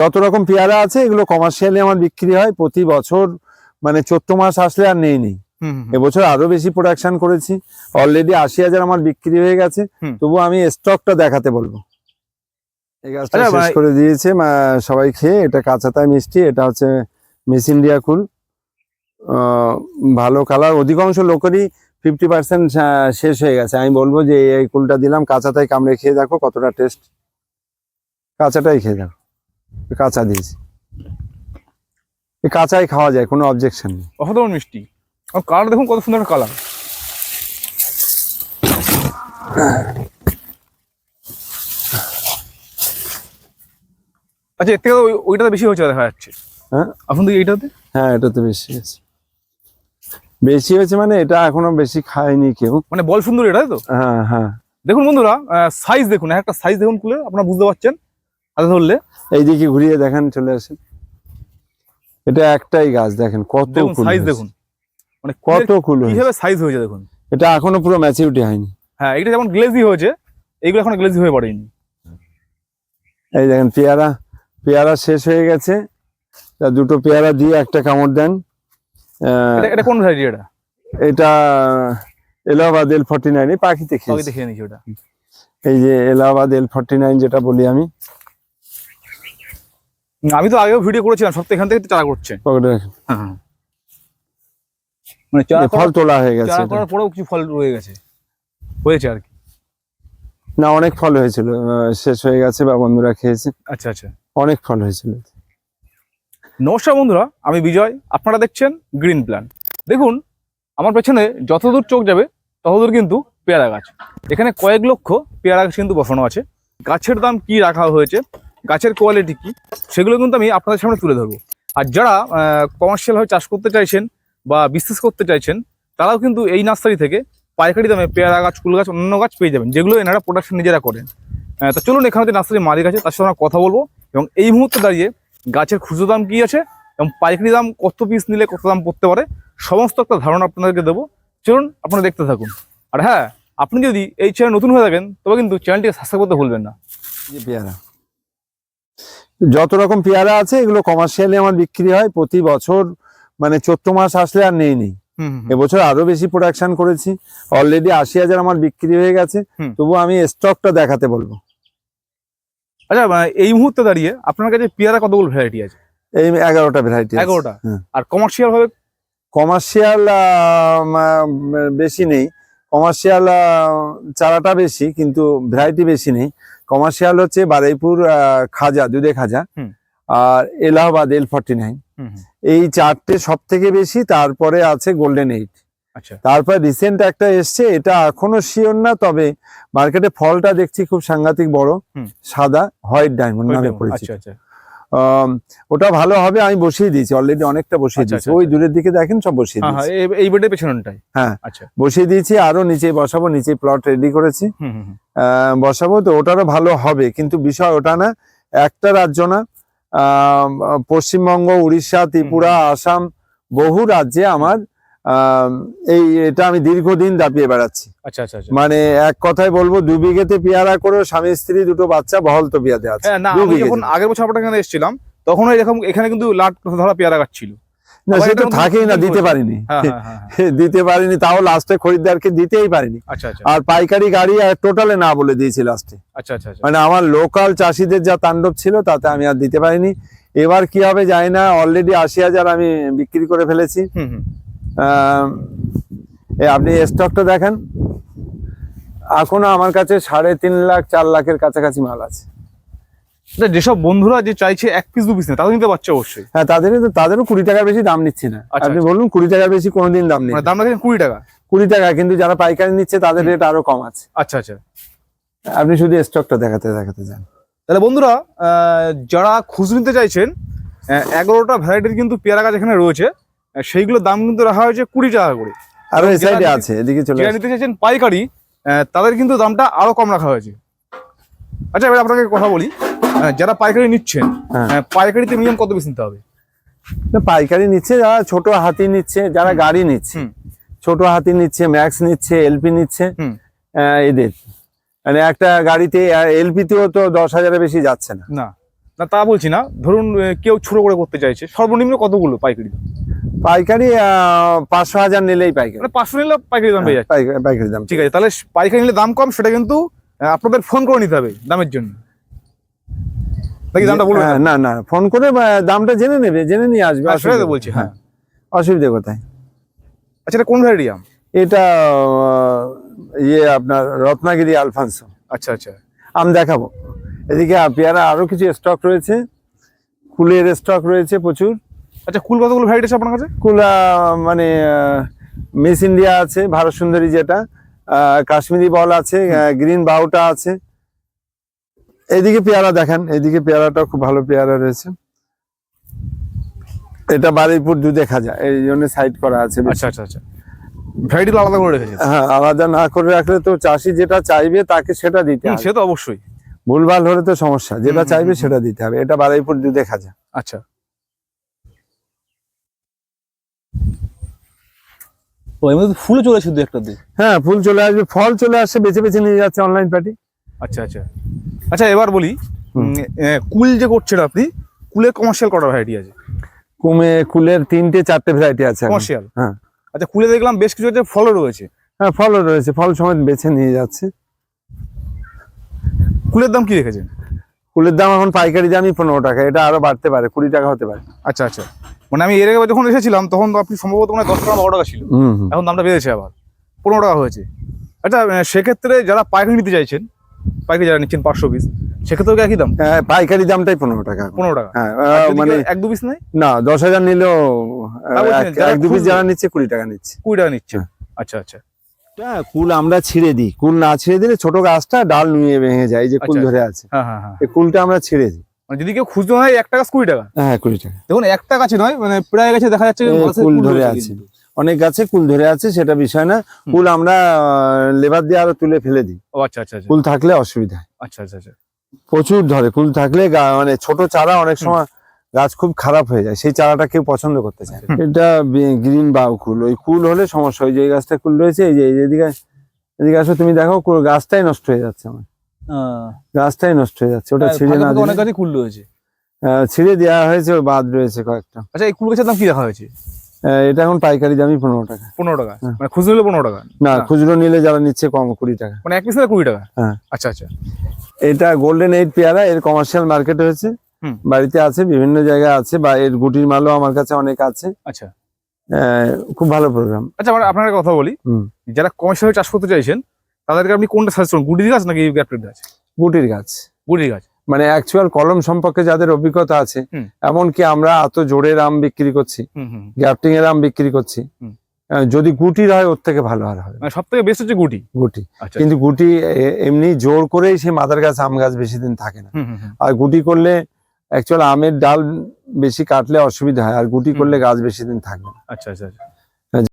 যত রকম পেয়ারা আছে এগুলো কমার্শিয়ালি আমার বিক্রি হয়। প্রতি বছর মানে চোদ্দ মাস আসলে আর নেই নেই। এবছর আরও বেশি প্রোডাকশন করেছি। অলরেডি আশি হাজার আমার বিক্রি হয়ে গেছে। তবু আমি স্টকটা দেখাতে বলব। এই গাছটা শেষ করে দিয়েছে সবাই খেয়ে। এটা কাঁচাতায় মিষ্টি এটা হচ্ছে মিস ইন্ডিয়া কুল। ভালো কালার অধিকাংশ লোকেরই ফিফটি পার্সেন্ট শেষ হয়ে গেছে। আমি বলব যে এই কুলটা দিলাম। কাঁচাটাই কামড়ে খেয়ে দেখো কতটা টেস্ট কাঁচাটাই খেয়ে দেখো। কাঁচা দিয়েছি। এই কাঁচাই খাওয়া যায় কোনো অবজেকশন নেই। অসাধারণ মিষ্টি। আর কালার দেখুন কত সুন্দর কালার। আচ্ছা এর থেকে ওই- ওইটাতে বেশি হয়েছে দেখা যাচ্ছে। হ্যাঁ? এখন তো এইটাতে? হ্যাঁ এটা তো বেশি আছে বেশি হয়েছে মানে এটা এখনও বেশি খায়নি কেউ। মানে বল সুন্দর এটা তো? হ্যাঁ হ্যাঁ। দেখুন বন্ধুরা সাইজ দেখুন একটা সাইজ দেখুন খুলে আপনারা বুঝতে পারছেন। হাতে ধরলে? এইদিকে ঘুরিয়ে দেখেন চলে আসেন। এটা একটাই গাছ দেখেন কত দেখুন সাইজ দেখুন। মানে কত হয়েছে। কীভাবে সাইজ হয়েছে দেখুন। এটা এখনও পুরো ম্যাচিউরিটি হয়নি। হ্যাঁ এটা যেমন গ্লেজি হয়েছে এইগুলো এখন গ্লেজি হয়ে পড়েনি। এই দেখেন পেয়ারা পেয়ারা শেষ হয়ে গেছে। তা দুটো পেয়ারা দিয়ে একটা কামড় দেন। এটা কোন ভ্যারাইটি এটা? এটা এলাহাবাদ এল ফর্টি নাইন এই পাখিতে খেয়েছি দেখে নিচ্ছি ওটা। এই যে এলাহাবাদ এল ফর্টি নাইন যেটা বলি আমি আমি তো আগেও ভিডিও করেছিলাম সব তো এখান থেকে চারা করছে। হ্যাঁ মানে চারা ফল তোলা হয়ে গেছে চারা করার পরেও কিছু ফল রয়ে গেছে। হয়েছে আর কি। না অনেক ফল হয়েছিল শেষ হয়ে গেছে বা বন্ধুরা খেয়েছে। আচ্ছা আচ্ছা। অনেক ফল হয়েছিল। নমস্কার বন্ধুরা আমি বিজয়। আপনারা দেখছেন গ্রিন প্ল্যান দেখুন আমার পেছনে যতদূর চোখ যাবে ততদূর কিন্তু পেয়ারা গাছ। এখানে কয়েক লক্ষ পেয়ারা গাছ কিন্তু বসানো আছে। গাছের দাম কি রাখা হয়েছে? গাছের কোয়ালিটি কি, সেগুলো কিন্তু আমি আপনাদের সামনে তুলে ধরবো। আর যারা কমার্শিয়ালভাবে চাষ করতে চাইছেন বা বিজনেস করতে চাইছেন, তারাও কিন্তু এই নার্সারি থেকে পাইকারি দামে পেয়ারা গাছ, কুল গাছ অন্য গাছ পেয়ে যাবেন, যেগুলো এনারা প্রোডাকশন নিজেরা করেন। তো চলুন এখানে যে নার্সারি মালিক আছে, তার সাথে আমরা কথা বলব এবং এই মুহূর্তে দাঁড়িয়ে গাছের খুচরো দাম কী আছে এবং পাইকারি দাম কত পিস নিলে কত দাম পড়তে পারে, সমস্ত একটা ধারণা আপনাদেরকে দেবো। চলুন আপনারা দেখতে থাকুন। আর হ্যাঁ আপনি যদি এই চ্যানেল নতুন হয়ে থাকেন, তবে কিন্তু চ্যানেলটিকে সাবস্ক্রাইব করতে ভুলবেন না। পেয়ারা। যত রকম পেয়ারা আছে এগুলো কমার্শিয়ালি আমার বিক্রি হয়। প্রতি বছর মানে চোদ্দ মাস আসলে আর নেই নেই এবছর আরও বেশি প্রোডাকশন করেছি। অলরেডি আশি হাজার আমার বিক্রি হয়ে গেছে। তবু আমি স্টকটা দেখাতে বলব। আচ্ছা এই মুহূর্তে দাঁড়িয়ে আপনার কাছে পেয়ারা কতগুলো ভ্যারাইটি আছে? এই এগারোটা ভ্যারাইটি এগারোটা? হ্যাঁ। আর কমার্শিয়াল ভাবে কমার্শিয়াল বেশি নেই। কমার্শিয়াল চারাটা বেশি কিন্তু ভ্যারাইটি বেশি নেই। কমার্শিয়াল হচ্ছে বারুইপুর খাজা দুধে খাজা আর এলাহাবাদ এল ফর্টি নাইন এই চারটে সব থেকে বেশি তারপরে আছে গোল্ডেন এইট আচ্ছা। তারপর রিসেন্ট একটা এসছে এটা এখনও শিওর না তবে মার্কেটে ফলটা দেখছি খুব সাংঘাতিক বড়। সাদা হোয়াইট ডায়মন্ড নামে পরিচিত। আচ্ছা আচ্ছা। ওটা ভালো হবে আমি বসিয়ে দিয়েছি অলরেডি অনেকটা বসিয়ে আচ্ছা, দিয়েছি। আচ্ছা, ওই আচ্ছা। দূরের দিকে দেখেন সব বসিয়ে হ্যাঁ হ্যাঁ দিয়েছি। এই- বেডের পেছনটাই হ্যাঁ। আচ্ছা। বসিয়ে দিয়েছি আরও নিচে বসাবো নিচে প্লট রেডি করেছি। বসাবো তো ওটারও ভালো হবে কিন্তু বিষয় ওটা না একটা রাজ্য না আহ পশ্চিমবঙ্গ উড়িষ্যা ত্রিপুরা আসাম বহু রাজ্যে আমার আম, এই এটা আমি দীর্ঘদিন দাপিয়ে বেড়াচ্ছি। আচ্ছা আচ্ছা আচ্ছা। মানে এক কথায় বলব দু বিঘেতে পেয়ারা করে স্বামী স্ত্রী দুটো বাচ্চা বহল তো বিয়াতে আছে। হ্যাঁ আগের বছর আপনার এখানে এসেছিলাম তখন এরকম এখানে কিন্তু লাট ধরা পেয়ারা গাছ ছিল না আবার সে তো থাকেই না দিতে পারিনি। হ্যাঁ হ্যাঁ। দিতে পারিনি তাও লাস্টে খরিদ্দারকে দিতেই পারিনি। আচ্ছা আচ্ছা। আর পাইকারি গাড়ি টোটালে না বলে দিয়েছি লাস্টে মানে আমার লোকাল চাষিদের যা তাণ্ডব ছিল তাতে আমি আর দিতে পারিনি। এবার কি হবে জানি না অলরেডি আশি হাজার আমি বিক্রি করে ফেলেছি। আপনি স্টকটা দেখেন। এখনও আমার কাছে সাড়ে তিন লাখ চার লাখের কাছাকাছি মাল আছে। আচ্ছা, যেসব বন্ধুরা যে চাইছে এক পিস দু পিস না তাদের নিতে পারছে অবশ্যই। হ্যাঁ তাদের তাদেরও কুড়ি টাকার বেশি দাম নিচ্ছে না। আচ্ছা, আপনি বলুন কুড়ি টাকার বেশি কোনোদিন দাম নেই। মানে দাম রাখেন কুড়ি টাকা? কুড়ি টাকা কিন্তু যারা পাইকারি নিচ্ছে তাদের রেট আরও কম আছে। আচ্ছা আচ্ছা। আপনি শুধু স্টকটা দেখাতে দেখাতে যান। তাহলে বন্ধুরা যারা খুচরো নিতে চাইছেন এগারোটা ভ্যারাইটির কিন্তু পেয়ারা গাছ এখানে রয়েছে। সেইগুলোর দাম কিন্তু রাখা হয়েছে কুড়ি টাকা করে। আর এই যারা সাইডে আছে এদিকে চলে যারা নিতে চাইছেন পাইকারি তাদের কিন্তু দামটা আরও কম রাখা হয়েছে। আচ্ছা এবার আপনাকে কথা বলি। যারা পাইকারি নিচ্ছেন হ্যাঁ। পাইকারিতে মিনিমাম কত পিস নিতে হবে? পাইকারি নিচ্ছে যারা ছোট হাতি নিচ্ছে যারা গাড়ি নিচ্ছে। ছোট হাতি নিচ্ছে ম্যাক্স নিচ্ছে এলপি নিচ্ছে। এদের। মানে একটা গাড়িতে এলপি তেও তো দশ হাজারের বেশি যাচ্ছে না। না তা বলছি না। ধরুন কেউ ছোট করে করতে চাইছে সর্বনিম্ন কতগুলো পাইকারি পাইকারি পাঁচশো হাজার নিলেই পাইকারি। মানে পাঁচশো নিলে পাইকারি দাম পেয়ে যাচ্ছে। পাইকারি- দাম। ঠিক আছে তাহলে পাইকারি নিলে দাম কম সেটা কিন্তু আপনাদের ফোন করে নিতে হবে দামের জন্য। নাকি দামটা বলবেন হ্যাঁ, না না ফোন করে দামটা জেনে নেবে জেনে নিয়ে আসবে হ্যাঁ, তো অসুবিধা- বলছি হ্যাঁ। অসুবিধা কোথায়? আচ্ছা এটা কোন ভ্যারাইটি আম? এটা ইয়ে আপনার রত্নাগিরি আলফানসো। আচ্ছা আচ্ছা। আম দেখাবো। এদিকে পেয়ারা আরও কিছু স্টক রয়েছে। কুলের স্টক রয়েছে প্রচুর। আচ্ছা কুল কতগুলো ভ্যারাইটি আছে আপনার কাছে? কুল মানে মিস ইন্ডিয়া আছে ভারত সুন্দরী যেটা কাশ্মীরি বল আছে গ্রিন বাউটা আছে। এদিকে পেয়ারা দেখেন এদিকে পেয়ারাটা খুব ভালো পেয়ারা রয়েছে। এটা বারুইপুর দুধে খাজা এই জন্য সাইড করা আছে আচ্ছা আচ্ছা আচ্ছা। ভ্যারাইটি আলাদা করে রেখেছে হ্যাঁ আলাদা না করে রাখলে তো চাষি যেটা চাইবে তাকে সেটা দিতে হবে। সে তো অবশ্যই। ভুলভাল হলে তো সমস্যা যেটা চাইবে সেটা দিতে হবে এটা বারুইপুর দুধে খাজা আচ্ছা। ও এর মধ্যে ফুলও চলেছে দু একটা দিয়ে? হ্যাঁ ফুল চলে আসবে ফল চলে আসছে বেছে বেছে নিয়ে যাচ্ছে অনলাইন পার্টি আচ্ছা আচ্ছা। আচ্ছা এবার বলি কুল যে করছেন আপনি কুলের কমার্শিয়াল কটা ভ্যারাইটি আছে? কুমে কুলের তিনটে চারটে ভ্যারাইটি আছে কমার্শিয়াল হ্যাঁ। আচ্ছা কুলে দেখলাম বেশ কিছু ফলও রয়েছে। হ্যাঁ ফলও রয়েছে ফল সমেত বেছে নিয়ে যাচ্ছে। কুলের দাম কি রেখেছেন? কুলের দাম এখন পাইকারি দামই পনেরো টাকা এটা আরও বাড়তে পারে কুড়ি টাকা হতে পারে। আচ্ছা আচ্ছা। মানে আমি এর আগে যখন এসেছিলাম তখন তো আপনি সম্ভবত মানে দশ টাকা বারো টাকা ছিল। এখন দামটা বেড়েছে আবার। পনেরো টাকা হয়েছে। আচ্ছা সেক্ষেত্রে যারা পাইকারি নিতে চাইছেন পাইকারি যারা নিচ্ছেন পাঁচশো পিস সেক্ষেত্রে কি একই দাম? হ্যাঁ, পাইকারি দামটাই পনেরো টাকা। পনেরো টাকা। হ্যাঁ মানে এক দু পিস নেয়? না দশ হাজার নিলেও এক- দু পিস যারা নিচ্ছে কুড়ি টাকা নিচ্ছে। কুড়ি টাকা নিচ্ছে। হ্যাঁ। আচ্ছা আচ্ছা। হ্যাঁ, কুল আমরা ছিঁড়ে দিই। কুল না ছিঁড়ে দিলে ছোট গাছটা ডাল নুয়ে ভেঙে যায় যে কুল আচ্ছা, ধরে আছে। হ্যাঁ হ্যাঁ। এই কুলটা আমরা ছিঁড়ে দিই। মানে যদি কেউ খুচরো হয় এক টাকা কুড়ি টাকা। হ্যাঁ কুড়ি টাকা। দেখুন একটা গাছে নয় মানে প্রায় গাছে দেখা যাচ্ছে ধরে আছে। অনেক গাছে কুল ধরে আছে সেটা বিষয় না। কুল আমরা লেবার দিয়ে আরও তুলে ফেলে দিই। আচ্ছা আচ্ছা আচ্ছা। কুল থাকলে অসুবিধা আচ্ছা আচ্ছা আচ্ছা। প্রচুর ধরে। কুল থাকলে মানে ছোট চারা অনেক সময় গাছ খুব খারাপ হয়ে যায়। সেই চারাটা কেউ পছন্দ করতে চায় না। এটা গ্রিন বাউ কুল। ওই কুল হলে সমস্যা। ওই যে গাছটা কুল রয়েছে এই যে এই যে এদিকে এদিকে আসো তুমি দেখো গাছটাই নষ্ট হয়ে যাচ্ছে আমার। গাছটাই নষ্ট হয়ে যাচ্ছে ওটা ছিঁড়ে না হ্যাঁ, অনেক গাছে কুল রয়েছে। আহ, ছিঁড়ে দেওয়া হয়েছে ওর বাদ রয়েছে কয়েকটা। আচ্ছা এই কুল গাছের দাম কি দেখা হয়েছে? এটা এখন পাইকারি দামই পনেরো টাকা। পনেরো টাকা? হ্যাঁ। মানে খুচরো নিলে পনেরো টাকা? না। খুচরো নিলে যারা নিচ্ছে কম কুড়ি টাকা। মানে এক পিস কুড়ি টাকা? হ্যাঁ। আচ্ছা আচ্ছা। এটা গোল্ডেন এইট পেয়ারা এর কমার্শিয়াল মার্কেট হয়েছে। বাড়িতে আছে বিভিন্ন জায়গায় আছে বা এর গুটির মালও আমার কাছে অনেক আছে। আচ্ছা। খুব ভালো প্রোগ্রাম আচ্ছা আপনার কথা বলি। যারা কমার্শিয়াল চাষ করতে চাইছেন তাদেরকে আপনি কোনটা সাজেস্ট করুন? গুটির গাছ নাকি গ্যাপটেড গাছ? গুটির গাছ। গুটির গাছ। মানে অ্যাকচুয়াল কলম সম্পর্কে যাদের অভিজ্ঞতা আছে হুম। এমনকি আমরা এত জোরের আম বিক্রি করছি গ্যাপটিং এর আম বিক্রি করছি যদি গুটির হয় ওর থেকে ভালো আর হবে মানে সব থেকে বেস্ট হচ্ছে গুটি? গুটি। আচ্ছা কিন্তু গুটি এমনি জোর করেই সেই মাদার গাছ আম গাছ বেশি দিন থাকে না। আর গুটি করলে অ্যাকচুয়াল আমের ডাল বেশি কাটলে অসুবিধা হয় আর গুটি করলে গাছ বেশি দিন থাকবে না। আচ্ছা আচ্ছা আচ্ছা।